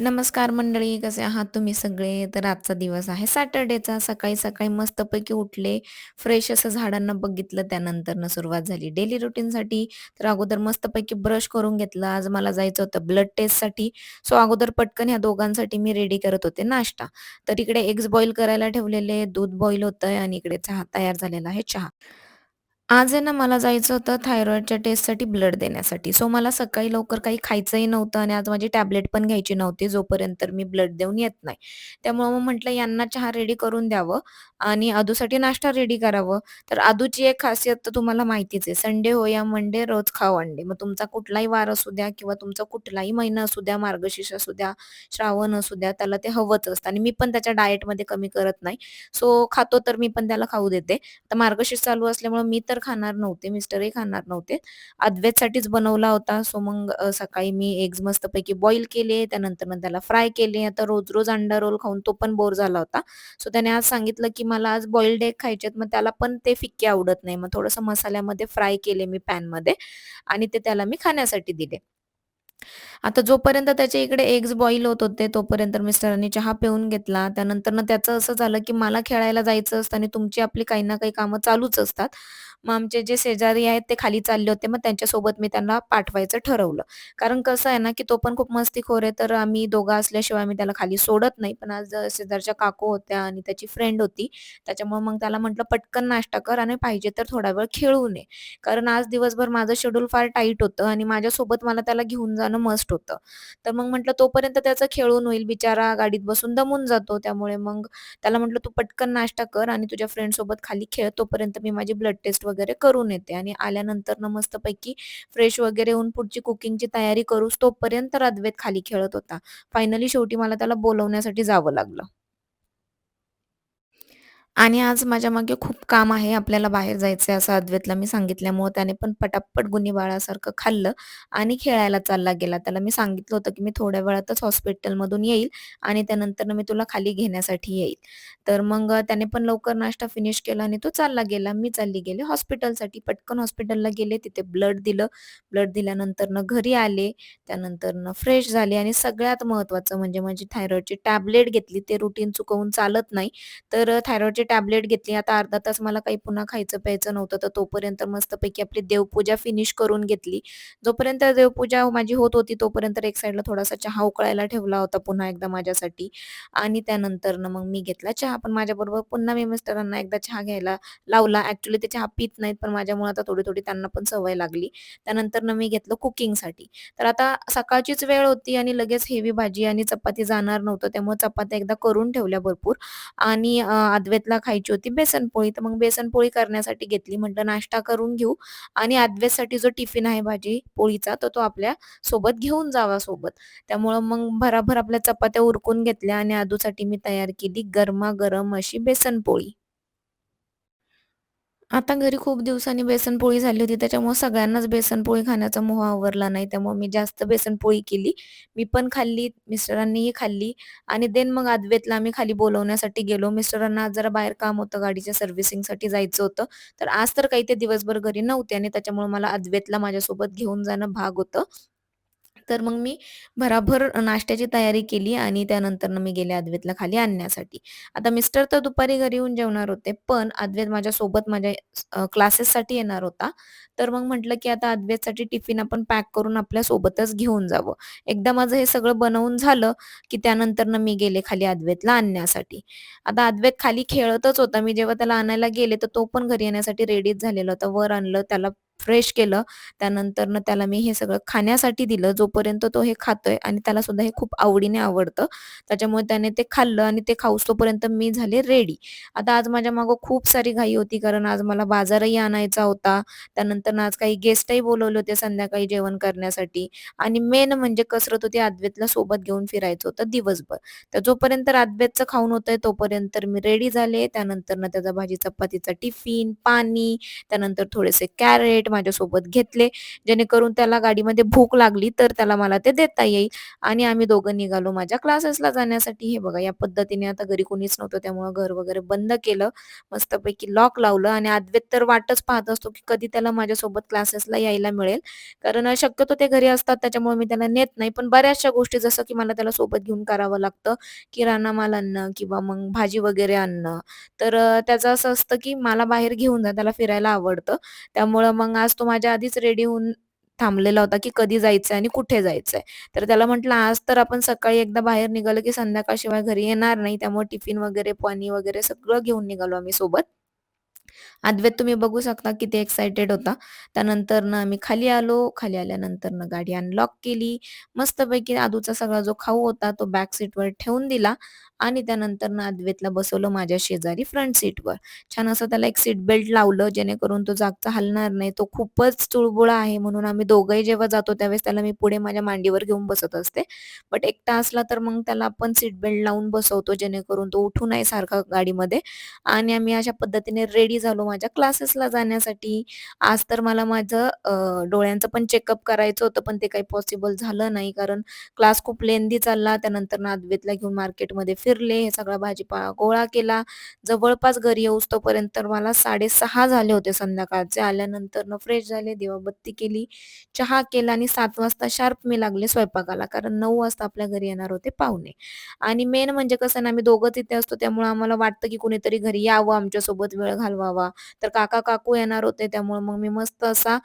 नमस्कार मंडळी, कसे आहात तुम्ही सगळे? तर आजचा दिवस आहे सॅटर्डेचा. सकाळी-सकाळी मस्तपैकी उठले, फ्रेश असं झाडांना बघितलं, त्यानंतरनं सुरुवात झाली डेली रुटीनसाठी. तर अगोदर मस्तपैकी ब्रश करून घेतला. आज मला जायचं होतं ब्लड टेस्टसाठी. सो अगोदर पटकन ह्या दोघांसाठी मी रेडी करत होते नाश्ता. तर इकडे एग्ज बॉईल करायला ठेवलेले, दूध बॉईल होतंय आणि इकडे चहा तयार झालेला आहे चहा. आज आहे ना मला जायचं होतं थायरॉईडच्या टेस्टसाठी ब्लड देण्यासाठी. सो मला सकाळी लवकर काही खायचंही नव्हतं आणि आज माझी टॅबलेट पण घ्यायची नव्हती जोपर्यंत मी ब्लड देऊन येत नाही. त्यामुळं मग म्हटलं यांना चहा रेडी करून द्यावं आणि अदूसाठी नाश्ता रेडी करावं. तर अदूची एक खासियत तर तुम्हाला माहितीच आहे. संडे हो या मंडे रोज खाओ अंडे. मग तुमचा कुठलाही वार असू द्या किंवा तुमचा कुठलाही महिना असू द्या, मार्गशीर्ष असू द्या, श्रावण असू द्या, त्याला ते हवंच असतं आणि मी पण त्याच्या डाएटमध्ये कमी करत नाही. सो खातो तर मी पण त्याला खाऊ देते. तर मार्गशीर्ष चालू असल्यामुळे मी तर खाणार नव्हते, मिस्टरही खाणार नव्हते. अद्वैतसाठीच बनवला होता. सो मग सकाळी मी एग्ज मस्तपैकी बॉईल केले, त्यानंतर त्याला फ्राय केले. आता रोज-रोज अंडा रोल खाऊन तो पण बोर झाला होता. सो त्याने आज सांगितलं, की मला आज बॉइल्ड एग खायचेत. मग त्याला पण ते फिक्के आवडत नाही. मग थोडंसं मसाल्यामध्ये फ्राय केले मी पॅनमध्ये आणि ते त्याला मी खाण्यासाठी दिले. आता जोपर्यंत त्याच्या इकडे एग्ज बॉईल होत होते, तोपर्यंत मिस्टरांनी चहा पिऊन घेतला. त्यानंतर त्याचं असं झालं, की मला खेळायला जायचं असतं आणि तुमची आपली काही ना काही कामं चालूच असतात. मग आमचे जे शेजारी आहेत ते खाली चालले होते. मग त्यांच्यासोबत मी त्यांना पाठवायचं ठरवलं. कारण कसं आहे ना, की तो पण खूप मस्तीखोर आहे, तर आम्ही दोघं असल्याशिवाय मी त्याला खाली सोडत नाही. पण आज शेजारच्या काकू होत्या आणि त्याची फ्रेंड होती. त्याच्यामुळे मग त्याला म्हटलं, "पटकन नाश्ता कर आणि पाहिजे तर थोडा वेळ खेळू ये." कारण आज दिवसभर माझं शेड्यूल फार टाईट होतं आणि माझ्यासोबत मला त्याला घेऊन जाणं मस्ट होतं. तर मग म्हटलं तोपर्यंत त्याचं खेळून होईल. बिचारा गाडीत बसून दमून जातो. त्यामुळे मग त्याला म्हटलं, "तू पटकन नाश्ता कर आणि तुझ्या फ्रेंड्ससोबत खाली खेळ. तोपर्यंत मी माझी ब्लड टेस्ट वगैरे करून येते." आणि आल्यानंतर न मस्तपैकी फ्रेश वगैरे होऊन पुढची कुकिंगची तयारी करूस तोपर्यंत अद्वैत खाली खेळत होता. फायनली शेवटी मला त्याला बोलवण्यासाठी जावं लागलं. आणि आज माझ्या मागे खूप काम आहे, आपल्याला बाहेर जायचंय असं अद्वैतला मी सांगितल्यामुळं त्याने पण पटापट गुन्हेबाळासारखं खाल्लं आणि खेळायला चालला गेला. त्याला मी सांगितलं होतं, की मी थोड्या वेळातच हॉस्पिटलमधून येईल आणि त्यानंतरनं मी तुला खाली घेण्यासाठी येईल. तर मग त्याने पण लवकर नाश्ता फिनिश केला आणि तो चालला गेला. मी चालली गेले हॉस्पिटलसाठी. पटकन हॉस्पिटलला गेले, तिथे ब्लड दिलं. ब्लड दिल्यानंतरनं घरी आले. त्यानंतरनं फ्रेश झाले आणि सगळ्यात महत्त्वाचं म्हणजे माझी थायरॉइडची टॅबलेट घेतली. ते रुटीन चुकवून चालत नाही. तर थायरॉइडची टॅबलेट घेतली. आता अर्धा तास मला काही पुन्हा खायचं-प्यायचं नव्हतं. तर तोपर्यंत मस्तपैकी आपली देवपूजा फिनिश करून घेतली. जोपर्यंत देवपूजा माझी होत होती, तोपर्यंत एक साईडला थोडासा चहा उकळायला ठेवला होता पुन्हा एकदा माझ्यासाठी आणि त्यानंतरनं मग मी घेतला चहा. पण माझ्याबरोबर पुन्हा मी मिस्टरांना एकदा चहा घ्यायला लावला. ऍक्च्युली ते चहा पीत नाहीत, पण माझ्यामुळे आता थोडी-थोडी त्यांना पण सवय लागली. त्यानंतरनं मी घेतलं कुकिंगसाठी. तर आता सकाळचीच वेळ होती आणि लगेच हेवी भाजी आणि चपाती जाणार नव्हतं. त्यामुळे चपात्या एकदा करून ठेवल्या भरपूर आणि अ, अद्वैतला खायची होती बेसनपोळी. तर मग बेसनपोळी करण्यासाठी घेतली. म्हटलं नाश्ता करून घेऊ आणि आदव्यासाठी जो टिफिन आहे भाजी पोळीचा, तर तो आपल्यासोबत घेऊन जावा सोबत. त्यामुळं मग भराभर आपल्या चपात्या उरकून घेतल्या आणि आदूसाठी मी तयार केली गरमागरम अशी बेसनपोळी. आता घरी खूप दिवसांनी बेसनपोळी झाली होती, त्याच्यामुळे सगळ्यांनाच बेसनपोळी खाण्याचा मोह आवरला नाही. त्यामुळे मी जास्त बेसनपोळी केली. मी पण खाल्ली, मिस्टरांनीही खाल्ली आणि देन मग अद्वेतला आम्ही खाली बोलवण्यासाठी गेलो. मिस्टरांना आज जरा बाहेर काम होतं, गाडीच्या सर्व्हिसिंगसाठी जायचं होतं. तर आज तर काही ते दिवसभर घरी नव्हते आणि त्याच्यामुळे मला अद्वेतला माझ्यासोबत घेऊन जाणं भाग होतं. तर मग मी भराभर नाश्त्याची तयारी केली आणि त्यानंतर मी गेले अद्वैतला खाली आणण्यासाठी. आता मिस्टर तर दुपारी घरी येऊन जेवणार होते, पण अद्वैत माझ्यासोबत माझ्या क्लासेससाठी येणार होता. तर मग म्हटलं, की आता अद्वैतसाठी टिफिन आपण पॅक करून आपल्या सोबतच घेऊन जावं. एकदा माझं हे सगळं बनवून झालं, की त्यानंतरनं मी गेले खाली अद्वैतला आणण्यासाठी. आता अद्वैत खाली खेळतच होता. मी जेव्हा त्याला आणायला गेले, तर तो पण घरी येण्यासाठी रेडीच झालेला होता. वर आणलं, त्याला फ्रेश केलं. त्यानंतरनं त्याला मी हे सगळं खाण्यासाठी दिलं. जोपर्यंत तो हे खातोय आणि त्याला सुद्धा हे खूप आवडीने आवडतं. त्याच्यामुळे त्याने ते खाल्लं आणि ते खाऊस तोपर्यंत मी झाले रेडी. आता आज माझ्या मागं खूप सारी घाई होती, कारण आज मला बाजारही आणायचा होता. त्यानंतर आज काही गेस्टही बोलावले होते संध्याकाळी जेवण करण्यासाठी आणि मेन म्हणजे कसरत होती आदवेतला सोबत घेऊन फिरायचं होतं दिवसभर. तर जोपर्यंत आदवेतचं खाऊन होतंय तोपर्यंत मी रेडी झाले. त्यानंतरनं त्याचा भाजी चपातीचा टिफिन, पाणी, त्यानंतर थोडेसे कॅरेट, माझ्यासोबत घेतले, जेणेकरून त्याला गाडीमध्ये भूक लागली तर त्याला मला ते देता येईल आणि आम्ही दोघं निघालो माझ्या क्लासेसला जाण्यासाठी. हे बघा या पद्धतीने आता घरी कोणीच नव्हतं त्यामुळे घर वगैरे बंद केलं. मस्तपैकी लॉक लावलं आणि अद्वैत तर वाटच पाहत असतो, की कधी त्याला माझ्यासोबत क्लासेसला यायला मिळेल. कारण शक्यतो ते घरी असतात त्याच्यामुळे मी त्याला नेत नाही. पण बऱ्याचशा गोष्टी जसं की मला त्याला सोबत घेऊन करावं लागतं. किराणा माल आणणं किंवा मग भाजी वगैरे आणणं. तर त्याचं असं असतं, की मला बाहेर घेऊन जा, त्याला फिरायला आवडतं. त्यामुळं मग आज तो माझ्या आधीच रेडी होऊन थांबलेला होता, की कधी जायचंय आणि कुठे जायचंय. तर त्याला म्हटलं, "आज तर आपण सकाळी एकदा बाहेर निघालो, की संध्याकाळशिवाय घरी येणार नाही." त्यामुळे टिफिन वगैरे, पाणी वगैरे सगळं घेऊन निघालो आम्ही सोबत. अद्वैत तुम्ही बघू शकता किती एक्साइटेड होता. त्यानंतरनं आम्ही खाली आलो. खाली आल्यानंतर ना गाडी अनलॉक केली. मस्तपैकी आदूचा सगळा जो खाऊ होता तो बॅक सीटवर ठेवून दिला आणि त्यानंतर ना अद्वैतला बसवलं माझ्या शेजारी फ्रंट सीटवर. छान असं त्याला एक सीट बेल्ट लावलं जेणेकरून तो जागचा हलणार नाही. तो खूपच चुळबुळा आहे म्हणून आम्ही दोघंही जेव्हा जातो त्यावेळेस त्याला मी पुढे माझ्या मांडीवर घेऊन बसत असते. बट एकटा असला तर मग त्याला आपण सीट बेल्ट लावून बसवतो जेणेकरून तो उठू नाही सारखा गाडीमध्ये आणि आम्ही अशा पद्धतीने रेडी झालो माझ्या क्लासेसला जाण्यासाठी. आज तर मला माझं डोळ्यांचं पण चेकअप करायचं होतं, पण ते काही पॉसिबल झालं नाही कारण क्लास खूप लेंदी चालला. त्यानंतर नादवेतला घेऊन मार्केटमध्ये फिरले, हे सगळा भाजीपाला गोळा केला. जवळपास घरी येऊस्तोपर्यंत मला 6:30 झाले होते संध्याकाळचे. आल्यानंतर न फ्रेश झाले, दिवाबत्ती केली, चहा केला आणि सात वाजता शार्प मी लागले स्वयंपाकाला. कारण नऊ वाजता आपल्या घरी येणार होते पाहुणे. आणि मेन म्हणजे कसं ना, आम्ही दोघंच इथे असतो त्यामुळे आम्हाला वाटतं, की कुणीतरी घरी यावं, आमच्यासोबत वेळ घालवा घालवावा. तर काका-काकू येणार होते त्यामुळे मग मी मस्त असा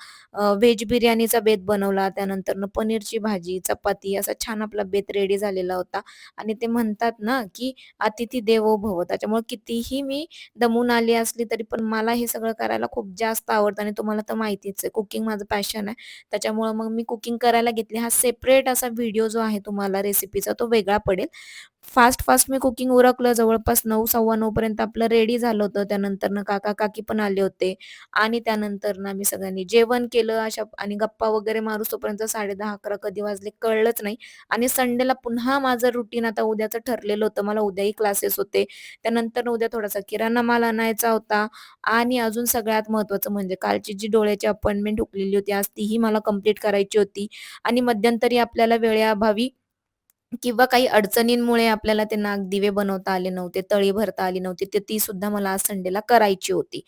व्हेज बिर्याणीचा बेत बनवला. त्यानंतर पनीरची भाजी, चपाती असा छान आपला बेत रेडी झालेला होता. आणि ते म्हणतात ना, की "अतिथी देवो भव." त्याच्यामुळे कितीही मी दमून आली असली तरी पण मला हे सगळं करायला खूप जास्त आवडतं आणि तुम्हाला तर माहितीच आहे कुकिंग माझं पॅशन आहे. त्याच्यामुळे मग मी कुकिंग करायला घेतली. हा सेपरेट असा व्हिडिओ जो आहे तुम्हाला रेसिपीचा तो वेगळा पडेल. फास्ट-फास्ट मी कुकिंग उरकलं. जवळपास नऊ सव्वा नऊ पर्यंत आपलं रेडी झालं होतं. त्यानंतरनं काका-काकी पण आले होते आणि त्यानंतरनं आम्ही सगळ्यांनी जेवण केलं अशा आणि गप्पा वगैरे माणूसोपर्यंत साडे दहा अकरा कधी वाजले कळलंच नाही. आणि संडेला पुन्हा माझं रुटीन आता उद्याचं ठरलेलं होतं. मला उद्याही क्लासेस होते. त्यानंतर उद्या थोडासा किराणा माल आणायचा होता आणि अजून सगळ्यात महत्त्वाचं म्हणजे कालची जी डोळ्याची अपॉइंटमेंट हुकलेली होती, आज तीही मला कंप्लीट करायची होती आणि मध्यंतरी आपल्याला वेळेअभावी किंवा काही अडचणींमुळे आपल्याला ते नागदिवे बनवता आले नव्हते, तळी भरता आली नव्हती, तर ती सुद्धा मला आज संडेला करायची होती.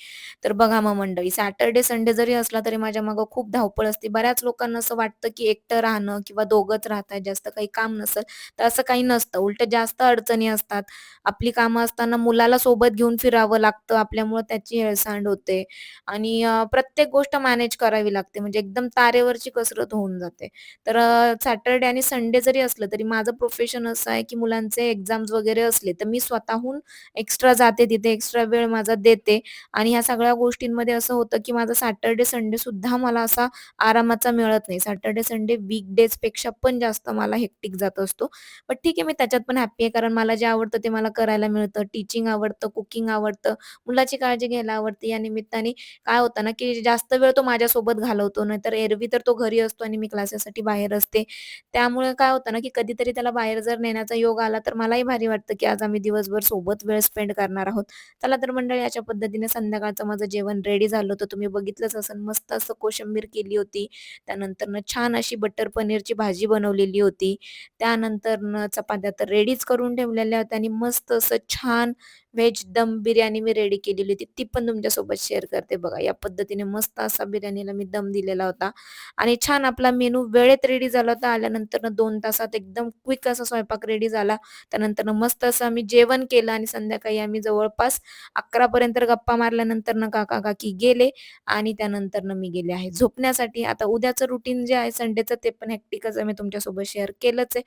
तर बघा मग मंडळी सॅटर्डे, संडे जरी असला तरी माझ्या मागं खूप धावपळ असते. बऱ्याच लोकांना असं वाटतं, की एकटं राहणं किंवा दोघंच राहतात जास्त काही काम नसेल, तर असं काही नसतं. उलटं जास्त अडचणी असतात. आपली कामं असताना मुलाला सोबत घेऊन फिरावं लागतं, आपल्यामुळे त्याची हेळसांड होते आणि प्रत्येक गोष्ट मॅनेज करावी लागते. म्हणजे एकदम तारेवरची कसरत होऊन जाते. तर सॅटर्डे आणि संडे जरी असलं तरी माझं प्रोफेशन असं आहे, की मुलांचे एक्झाम्स वगैरे असले, तर मी स्वतःहून एक्स्ट्रा जाते तिथे, एक्स्ट्रा वेळ माझा देते आणि ह्या सगळ्या गोष्टींमध्ये असं होतं, की माझा सॅटर्डे, संडे सुद्धा मला असा आरामाचा मिळत नाही. सॅटर्डे, संडे वीकडेजपेक्षा पण जास्त मला हेक्टिक जात असतो. पण ठीक आहे, मी त्याच्यात पण हॅपी आहे, कारण मला जे आवडतं ते मला करायला मिळतं. टीचिंग आवडतं, कुकिंग आवडतं, मुलाची काळजी घ्यायला आवडते. या निमित्ताने काय होतं ना, की जास्त वेळ तो माझ्यासोबत घालवतो. नाहीतर एरवी तर तो घरी असतो आणि मी क्लासेससाठी बाहेर असते. त्यामुळे काय होतं ना, की कधीतरी त्याला बाहेर जर नेण्याचा योग आला, तर मलाही भारी वाटतं, की आज आम्ही दिवसभर सोबत वेळ स्पेंड करणार आहोत. चला तर मंडळी अशा पद्धतीने संध्याकाळचं माझं जेवण रेडी झालं होतं. तुम्ही बघितलंच असेल मस्त असं कोशिंबीर केली होती. त्यानंतरनं छान अशी बटर पनीरची भाजी बनवलेली होती. त्यानंतरनं चपात्या तर रेडीच करून ठेवलेल्या होत्या आणि मस्त असं छान व्हेज दम बिर्याणी मी रेडी केलेली होती. ती पण तुमच्यासोबत शेअर करते बघा. या पद्धतीने मस्त असा बिर्याणीला मी दम दिलेला होता आणि छान आपला मेनू वेळेत रेडी झाला होता. आल्यानंतर दोन तासात एकदम क्विक असा स्वयंपाक रेडी झाला. त्यानंतर मस्त असं आम्ही जेवण केलं आणि संध्याकाळी आम्ही जवळपास 11 पर्यंत गप्पा मारल्यानंतरनं काका-काकी गेले आणि त्यानंतरनं मी गेले आहे झोपण्यासाठी. आता उद्याचं रुटीन जे आहे संडेचं ते पण हॅक्टिकच आम्ही मी तुमच्यासोबत शेअर केलंच आहे.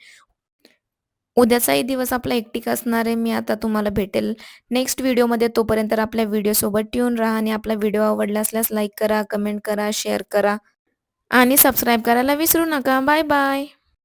उद्याचाही दिवस आपला एकटिक असणार आहे. मी आता तुम्हाला भेटेल नेक्स्ट व्हिडिओमध्ये. तोपर्यंत आपल्या व्हिडिओसोबत ट्यून राहा आणि आपला व्हिडिओ आवडला असल्यास लाईक करा, कमेंट करा, शेअर करा आणि सबस्क्राईब करायला विसरू नका. Bye bye.